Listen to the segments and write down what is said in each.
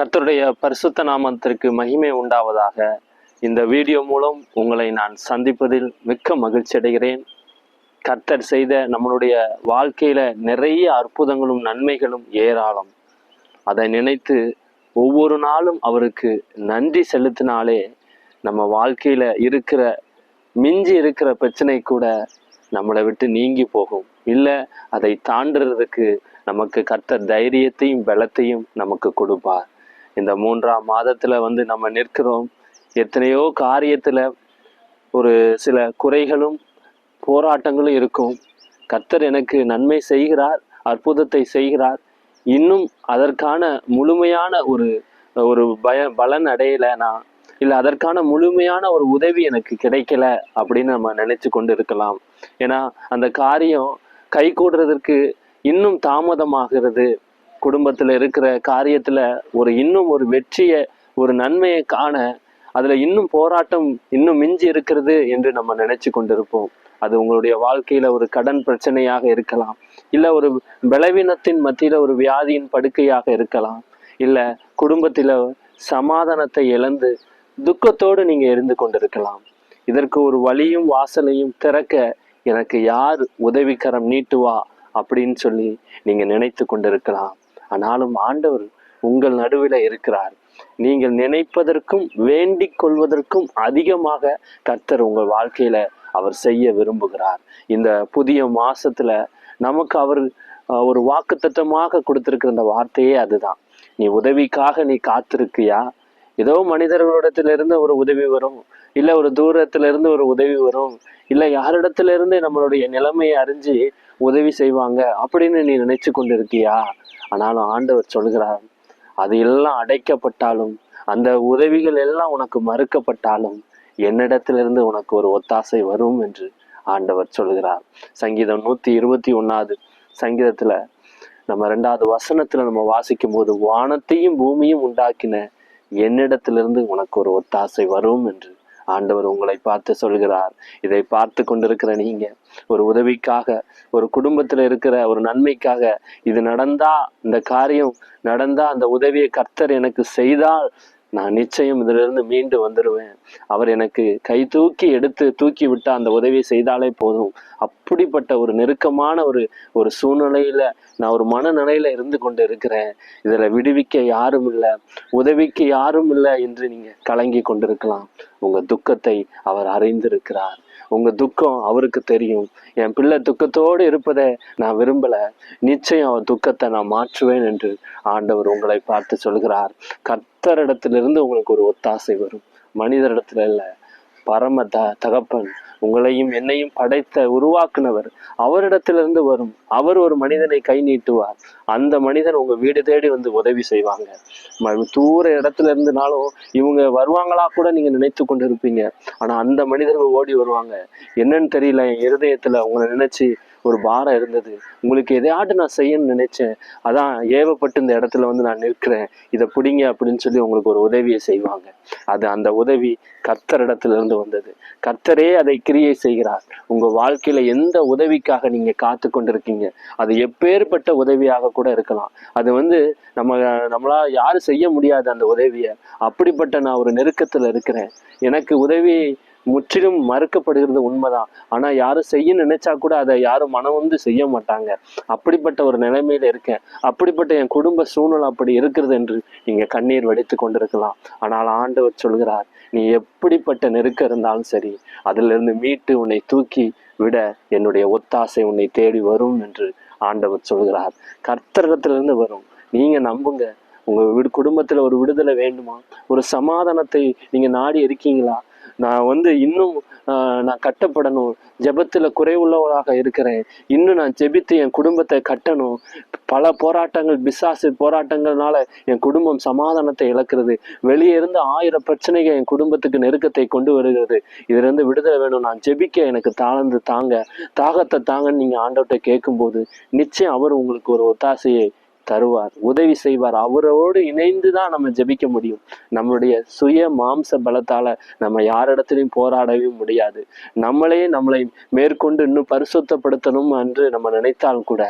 கர்த்தருடைய பரிசுத்த நாமத்திற்கு மகிமை உண்டாவதாக. இந்த வீடியோ மூலம் உங்களை நான் சந்திப்பதில் மிக்க மகிழ்ச்சி அடைகிறேன். கர்த்தர் செய்த நம்மளுடைய வாழ்க்கையில நிறைய அற்புதங்களும் நன்மைகளும் ஏராளம். அதை நினைத்து ஒவ்வொரு நாளும் அவருக்கு நன்றி செலுத்தினாலே நம்ம வாழ்க்கையில இருக்கிற மிஞ்சி இருக்கிற பிரச்சனை கூட நம்மளை விட்டு நீங்கி போகும். இல்லை அதை தாண்டுறதுக்கு நமக்கு கர்த்தர் தைரியத்தையும் பலத்தையும் நமக்கு கொடுப்பார். இந்த மூன்றாம் மாதத்தில் வந்து நம்ம நிற்கிறோம். எத்தனையோ காரியத்தில் ஒரு சில குறைகளும் போராட்டங்களும் இருக்கும். கர்த்தர் எனக்கு நன்மை செய்கிறார் அற்புதத்தை செய்கிறார். இன்னும் அதற்கான முழுமையான ஒரு ஒரு பய பலன் அடையல நான். இல்லை அதற்கான முழுமையான ஒரு உதவி எனக்கு கிடைக்கல அப்படின்னு நம்ம நினச்சி கொண்டு இருக்கலாம் ஏன்னா அந்த காரியம் கை கூடுறதற்கு இன்னும் தாமதமாகிறது. குடும்பத்தில் இருக்கிற காரியத்தில் ஒரு இன்னும் ஒரு வெற்றியை ஒரு நன்மையை காண அதில் இன்னும் போராட்டம் இன்னும் மிஞ்சி இருக்கிறது என்று நம்ம நினைச்சு கொண்டிருப்போம். அது உங்களுடைய வாழ்க்கையில் ஒரு கடன் பிரச்சனையாக இருக்கலாம். இல்லை ஒரு பலவீனத்தின் மத்தியில் ஒரு வியாதியின் படுக்கையாக இருக்கலாம். இல்லை குடும்பத்தில் சமாதானத்தை இழந்து துக்கத்தோடு நீங்கள் இருந்து கொண்டிருக்கலாம். இதற்கு ஒரு வழியும் வாசலையும் திறக்க எனக்கு யார் உதவிக்கரம் நீட்டுவா அப்படின்னு சொல்லி நீங்கள் நினைத்து கொண்டிருக்கலாம். ஆனாலும் ஆண்டவர் உங்கள் நடுவில் இருக்கிறார். நீங்கள் நினைப்பதற்கும் வேண்டிக் கொள்வதற்கும் அதிகமாக கர்த்தர் உங்கள் வாழ்க்கையில அவர் செய்ய விரும்புகிறார். இந்த புதிய மாசத்துல நமக்கு அவர் ஒரு ஒரு வாக்குத்தத்தமாக கொடுத்திருக்கிற அந்த வார்த்தையே அதுதான். நீ உதவிக்காக நீ காத்திருக்கியா? ஏதோ மனிதர்களிடத்திலிருந்து ஒரு உதவி வரும் இல்ல ஒரு தூரத்துல இருந்து ஒரு உதவி வரும் இல்ல யாரிடத்திலிருந்து நம்மளுடைய நிலைமையை அறிஞ்சு உதவி செய்வாங்க அப்படின்னு நீ நினைச்சு கொண்டிருக்கியா? ஆனாலும் ஆண்டவர் சொல்கிறார் அது எல்லாம் அடைக்கப்பட்டாலும் அந்த உதவிகள் எல்லாம் உனக்கு மறுக்கப்பட்டாலும் என்னிடத்திலிருந்து உனக்கு ஒரு ஒத்தாசை வரும் என்று ஆண்டவர் சொல்கிறார். சங்கீதம் நூத்தி இருபத்தி ஒன்னாவது சங்கீதத்துல நம்ம ரெண்டாவது வசனத்துல நம்ம வாசிக்கும் போது வானத்தையும் பூமியும் உண்டாக்கின என்னிடத்திலிருந்து உனக்கு ஒரு ஒத்தாசை வரும் என்று ஆண்டவர் உங்களை பார்த்து சொல்கிறார். இதை பார்த்து கொண்டிருக்கிற நீங்க ஒரு உதவிக்காக ஒரு குடும்பத்துல இருக்கிற ஒரு நன்மைக்காக இது நடந்தா இந்த காரியம் நடந்தா அந்த உதவியை கர்த்தர் எனக்கு செய்தால் நான் நிச்சயம் இதிலிருந்து மீண்டு வந்துடுவேன் அவர் எனக்கு கை தூக்கி எடுத்து தூக்கி விட்டு அந்த உதவி செய்தாலே போதும். அப்படிப்பட்ட ஒரு நெருக்கமான ஒரு ஒரு சூழ்நிலையில நான் ஒரு மனநிலையில இருந்து கொண்டு இருக்கிறேன் இதுல விடுவிக்க யாரும் இல்லை. உதவிக்கு யாரும் இல்லை என்று நீங்க கலங்கி கொண்டிருக்கலாம். உங்க துக்கத்தை அவர் அறிந்திருக்கிறார். உங்க துக்கம் அவருக்கு தெரியும். என் பிள்ளை துக்கத்தோடு இருப்பதை நான் விரும்பல. நிச்சயம் அவர் துக்கத்தை நான் மாற்றுவேன் என்று ஆண்டவர் உங்களை பார்த்து சொல்கிறார். கர்த்தரிடத்திலிருந்து உங்களுக்கு ஒரு ஒத்தாசை வரும். மனிதரிடத்துல இல்லை. பரம த தகப்பன் உங்களையும் என்னையும் படைத்த உருவாக்குனவர் அவரிடத்திலிருந்து வரும். அவர் ஒரு மனிதனை கை நீட்டுவார். அந்த மனிதன் உங்க வீடு தேடி வந்து உதவி செய்வாங்க. ம- தூர இடத்துல இருந்தனாலும் இவங்க வருவாங்களா கூட நீங்க நினைத்து கொண்டு இருப்பீங்க ஆனா அந்த மனிதர்கள் ஓடி வருவாங்க. என்னன்னு தெரியல என் இருதயத்துல உங்களை நினைச்சு ஒரு பாரம் இருந்தது. உங்களுக்கு எதையாட்டு நான் செய்யணும்னு நினைச்சேன். அதான் ஏவப்பட்டு இந்த இடத்துல வந்து நான் நிற்கிறேன். இதை பிடிங்க அப்படின்னு சொல்லி உங்களுக்கு ஒரு உதவியை செய்வாங்க. அது அந்த உதவி கர்த்தரிடத்திலிருந்து வந்தது. கர்த்தரே அதை கிரியை செய்கிறார். உங்க வாழ்க்கையில எந்த உதவிக்காக நீங்க காத்து கொண்டிருக்கீங்க? அது எப்பேற்பட்ட உதவியாக கூட இருக்கலாம். அது வந்து நம்ம நம்மளா யாரும் செய்ய முடியாது அந்த உதவியை. அப்படிப்பட்ட நான் ஒரு நெருக்கத்துல இருக்கிறேன். எனக்கு உதவி முற்றிலும் மறுக்கப்படுகிறது உண்மைதான். ஆனால் யாரும் செய்ய நினைச்சா கூட அதை யாரும் மனம் வந்து செய்ய மாட்டாங்க. அப்படிப்பட்ட ஒரு நிலைமையில இருக்கேன். அப்படிப்பட்ட என் குடும்ப சூழ்நிலை அப்படி இருக்கிறது என்று நீங்க கண்ணீர் வடித்து கொண்டிருக்கலாம். ஆனால் ஆண்டவர் சொல்கிறார் நீ எப்படிப்பட்ட நெருக்கம் இருந்தாலும் சரி அதிலிருந்து மீட்டு உன்னை தூக்கி விட என்னுடைய ஒத்தாசை உன்னை தேடி வரும் என்று ஆண்டவர் சொல்கிறார். கர்த்தரிடத்திலிருந்து வரும். நீங்க நம்புங்க. உங்க வீடு குடும்பத்துல ஒரு விடுதலை வேண்டுமா? ஒரு சமாதானத்தை நீங்க நாடி இருக்கீங்களா? நான் வந்து இன்னும் ஆஹ், நான் கட்டப்படணும். ஜெபத்துல குறைவுள்ளவளாக இருக்கிறேன். இன்னும் நான் ஜெபித்து என் குடும்பத்தை கட்டணும். பல போராட்டங்கள் பிசாசு போராட்டங்கள்னால என் குடும்பம் சமாதானத்தை இழக்கிறது. வெளியே இருந்து ஆயிரம் பிரச்சனைகள் என் குடும்பத்துக்கு நெருக்கத்தை கொண்டு வருகிறது. இதுல இருந்து விடுதலை வேணும். நான் ஜெபிக்க எனக்கு தாழ்ந்து தாங்க. தாகத்தை தாங்கன்னு நீங்க ஆண்டவர்கிட்ட கேட்கும்போது நிச்சயம் அவர் உங்களுக்கு ஒரு ஒத்தாசையை தருவார். உதவி செய்வார். அவரோடு இணைந்து தான் நம்ம ஜெபிக்க முடியும். நம்மளுடைய சுய மாம்ச பலத்தால நம்ம யாரிடத்திலையும் போராடவே முடியாது. நம்மளே நம்மளை மேற்கொண்டு இன்னும் பரிசுத்தப்படுத்தணும் என்று நம்ம நினைத்தால் கூட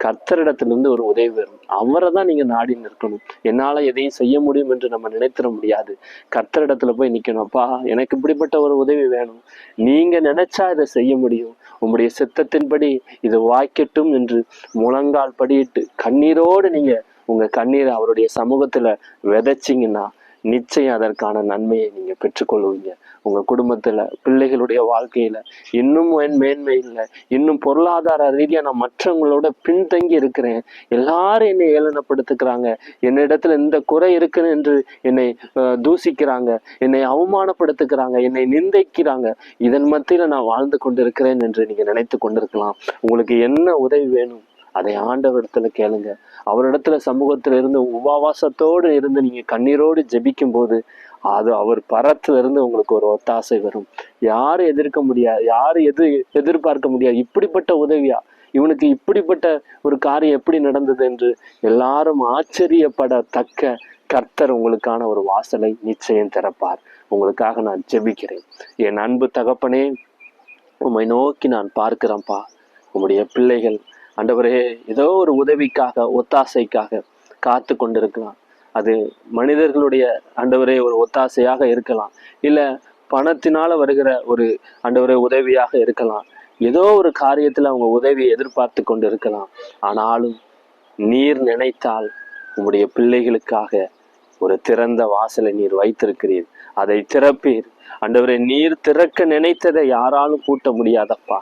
கர்த்தரிடத்திலிருந்து ஒரு உதவி வரும். அவரை தான் நீங்க நாடி நிற்கணும். என்னால எதையும் செய்ய முடியும் என்று நம்ம நினைத்திட முடியாது. கர்த்தரிடத்துல போய் நிக்கணும். அப்பா எனக்கு இப்படிப்பட்ட ஒரு உதவி வேணும். நீங்க நினைச்சா இதை செய்ய முடியும். உங்களுடைய சித்தத்தின்படி இது வாய்க்கட்டும் என்று முழங்கால் படியிட்டு கண்ணீரோடு நீங்க உங்க கண்ணீரை அவருடைய சமூகத்துல விதைச்சிங்கன்னா நிச்சயம் அதற்கான நன்மையை நீங்க பெற்றுக்கொள்வீங்க. உங்க குடும்பத்துல பிள்ளைகளுடைய வாழ்க்கையில இன்னும் என் மேன்மை இல்லை இன்னும் பொருளாதார ரீதியா நான் மற்றவங்களோட பின்தங்கி இருக்கிறேன் எல்லாரும் என்னை ஏளனப்படுத்துக்கிறாங்க என்னிடத்துல இந்த குறை இருக்குன்னு என்று என்னை தூசிக்கிறாங்க என்னை அவமானப்படுத்துக்கிறாங்க என்னை நிந்தைக்கிறாங்க இதன் மத்தியில நான் வாழ்ந்து கொண்டிருக்கிறேன் என்று நீங்க நினைத்து கொண்டிருக்கலாம். உங்களுக்கு என்ன உதவி வேணும்? அதை ஆண்டவரிடத்துல கேளுங்க. அவரிடத்துல சமூகத்துல இருந்து உபவாசத்தோடு இருந்து நீங்க கண்ணீரோடு ஜெபிக்கும் போது அது அவர் பரத்துல இருந்து உங்களுக்கு ஒரு ஒத்தாசை வரும். யாரும் எதிர்க்க முடியாது யாரும் எது எதிர்பார்க்க முடியாது இப்படிப்பட்ட உதவியா? இவனுக்கு இப்படிப்பட்ட ஒரு காரியம் எப்படி நடந்தது என்று எல்லாரும் ஆச்சரியப்படத்தக்க கர்த்தர் உங்களுக்கான ஒரு வாசலை நிச்சயம் திறப்பார். உங்களுக்காக நான் ஜெபிக்கிறேன். என் அன்பு தகப்பனே உம்மை நோக்கி நான் பார்க்கிறேன்ப்பா. உம்முடைய பிள்ளைகள் ஆண்டவரே ஏதோ ஒரு உதவிக்காக ஒத்தாசைக்காக காத்து கொண்டிருக்கலாம். அது மனிதர்களுடைய ஆண்டவரே ஒரு ஒத்தாசையாக இருக்கலாம். இல்லை பணத்தினால வருகிற ஒரு ஆண்டவரே உதவியாக இருக்கலாம். ஏதோ ஒரு காரியத்தில் அவங்க உதவியை எதிர்பார்த்து கொண்டு இருக்கலாம் ஆனாலும் நீர் நினைத்தால் உங்களுடைய பிள்ளைகளுக்காக ஒரு திறந்த வாசலை நீர் வைத்திருக்கிறீர். அதை திறப்பீர். ஆண்டவரே நீர் திறக்க நினைத்ததை யாராலும் கூட்ட முடியாதப்பா.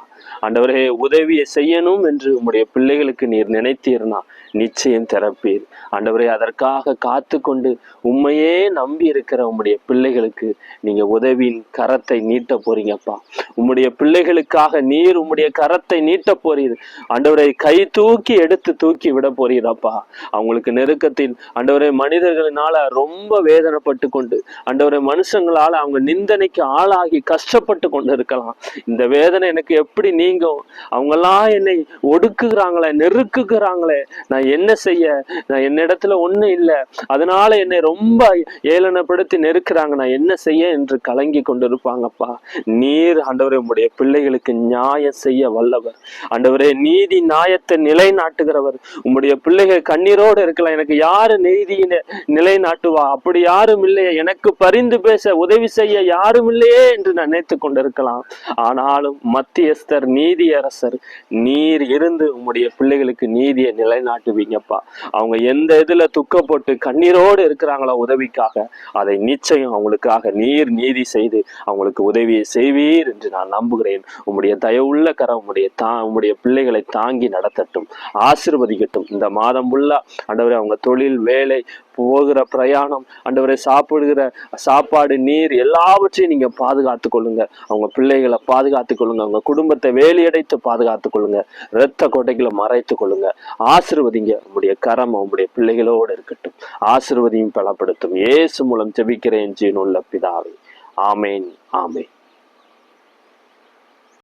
ஆண்டவரே உதவியை செய்யணும் என்று உம்முடைய பிள்ளைகளுக்கு நீர் நினைத்தீர்னா நிச்சயம் திறப்பீர். ஆண்டவரே அதற்காக காத்து கொண்டு உண்மையே நம்பி இருக்கிற உம்முடைய பிள்ளைகளுக்கு நீங்க உதவியின் கரத்தை நீட்ட போறீங்கப்பா. உம்முடைய பிள்ளைகளுக்காக நீர் உம்முடைய கரத்தை நீட்ட போறீர். ஆண்டவரை கை தூக்கி எடுத்து தூக்கி விட போறீரப்பா. அவங்களுக்கு நெருக்கத்தின் ஆண்டவரை மனிதர்களினால ரொம்ப வேதனைப்பட்டு கொண்டு ஆண்டவரை மனுஷங்களால அவங்க நிந்த நிந்தனைக்கு ஆளாகி கஷ்டப்பட்டு கொண்டு இருக்கலாம் இந்த வேதனை எனக்கு எப்படி நீங்கும்? அவங்கெல்லாம் என்னை ஒடுக்குகிறாங்களே நெருக்குகிறாங்களே. நான் என்ன செய்ய? நான் என்னிடத்துல ஒண்ணும் இல்லை. அதனால என்னை ரொம்ப ஏளனப்படுத்தி நெருக்கிறாங்க. நான் என்ன செய்ய என்று கலங்கி கொண்டிருப்பாங்கப்பா. நீர் ஆண்டவரே உம்முடைய பிள்ளைகளுக்கு நியாயம் செய்ய வல்லவர். ஆண்டவரே நீதி நியாயத்தை நிலைநாட்டுகிறவர். உம்முடைய பிள்ளைகள் கண்ணீரோடு இருக்கலாம். எனக்கு யாரு நீதியை நிலைநாட்டுவா? அப்படி யாரும் இல்லையே. எனக்கு பரிந்து பேச உதவி செய்ய யாரும் இல்லையே என்று நான் நினைத்து கொண்டிருக்கலாம். ஆனாலும் மத்தியஸ்தர் நீதியரசர் நீர் இருந்து உம்முடைய பிள்ளைகளுக்கு நீதியை நிலைநாட்டுவீங்கப்பா. அவங்க எந்த இதுல துக்கப்பட்டு கண்ணீரோடு இருக்கிறாங்களோ உதவிக்காக அதை நிச்சயம் அவங்களுக்காக நீர் நீதி செய்து அவங்களுக்கு உதவியை செய்வீர் என்று நான் நம்புகிறேன். உம்முடைய தயவுள்ள கரம் உம்முடைய தா உம்முடைய பிள்ளைகளை தாங்கி நடத்தட்டும். ஆசிர்வதிக்கட்டும். இந்த மாதம் ஃபுல்லா ஆண்டவரே அவங்க தொழில் வேலை போகிற பிரயாணம் ஆண்டவரை சாப்பிடுகிற சாப்பாடு நீர் எல்லாவற்றையும் நீங்க பாதுகாத்து கொள்ளுங்க. அவங்க பிள்ளைகளை பாதுகாத்து கொள்ளுங்க. அவங்க குடும்பத்தை வேலியடைத்து பாதுகாத்து கொள்ளுங்க. இரத்த கோட்டைகளை மறைத்து கொள்ளுங்க. ஆசிர்வதிங்க உங்களுடைய கரம் உங்களுடைய பிள்ளைகளோடு இருக்கட்டும். ஆசிர்வதியும் பலப்படுத்தும். இயேசு மூலம் ஜெபிக்கிறேன் ஜீனுள்ள பிதாவை. ஆமேன் ஆமேன்.